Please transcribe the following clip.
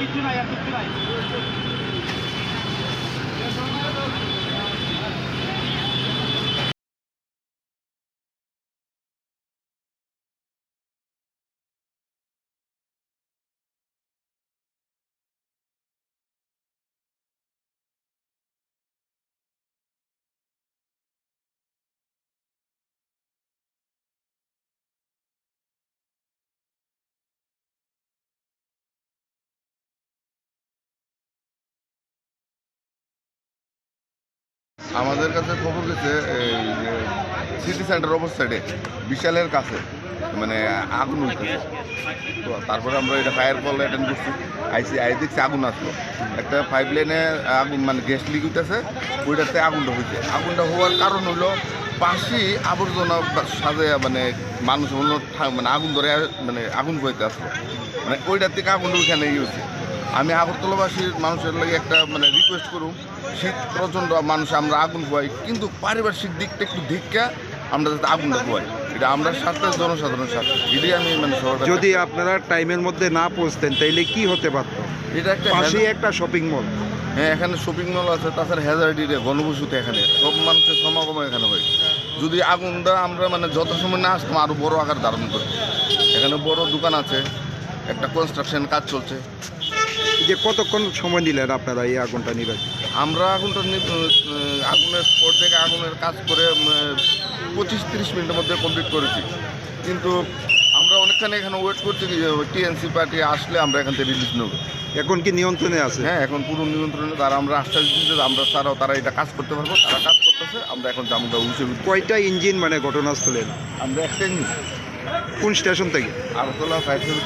কিচ্ছু নাই আর কিচ্ছু নাই। আমাদের কাছে খবর গেছে, এই সিটি সেন্টার অপর সাইডে বিশালের কাছে মানে আগুন হইতেছে তো তারপরে আমরা এটা ফায়ার কল অ্যাটেন্ড করছি। আইসি আই দেখছি আগুন আসলো। একটা পাইপ লাইনে আগুন মানে গ্যাস লিক হইতেছে, ওইটাতে আগুনটা হয়েছে আগুনটা হওয়ার কারণ হলো পাশেই আবর্জনা সাজে মানে মানুষ মানে আগুন ধরে মানে আগুন বইতে আসলো। মানে ওইটার থেকে আগুনটা ওইখানে ইয়ে হচ্ছে আমি আগরতলাবাসীর মানুষের লাগে একটা মানে রিকোয়েস্ট করুম। শীত প্রচণ্ড মানুষ আমরা আগুন পোয়াই কিন্তু পারিপার্শ্বিক দিকটা একটু ধিক্কা আমরা যাতে আগুনটা পোয়াই এটা আমরা স্বার্থে জনসাধারণের স্বার্থে এটাই আমি মানে যদি আপনারা টাইমের মধ্যে না পৌঁছতেন তাইলে কি হতে পারত? এটা একটা পাশেই একটা শপিং মল হ্যাঁ এখানে শপিং মল আছে তাছাড়া হ্যাজার্ডিরে গণবসতি এখানে। সব মানুষের সমাগম এখানে হয়। যদি আগুনটা আমরা মানে যত সময় না আসতাম আরও বড় আকার ধারণ করি এখানে বড় দোকান আছে একটা কনস্ট্রাকশন কাজ চলছে। যে কতক্ষণ সময় নিলেন আপনারা এই আগুনটা নিবেন আমরা আগুনটা আগুনের স্পট থেকে আগুনের কাজ করে পঁচিশ তিরিশ মিনিটের মধ্যে কমপ্লিট করেছি। কিন্তু আমরা অনেকখানি এখানে ওয়েট করছি টিএনসি পার্টি আসলে আমরা এখান থেকে রিলিজ নেব। এখন কি নিয়ন্ত্রণে আছে? হ্যাঁ এখন পুরো নিয়ন্ত্রণে। তারা আমরা আশ্বাস দিচ্ছে যে আমরা তারাও তারা এটা কাজ করতে পারব। তারা কাজ করতেছে আমরা এখন জামুকা উঠে কয়টা ইঞ্জিন মানে ঘটনাস্থলে? আমরা একটা নিই কোন স্টেশন থেকে? Agartala five seven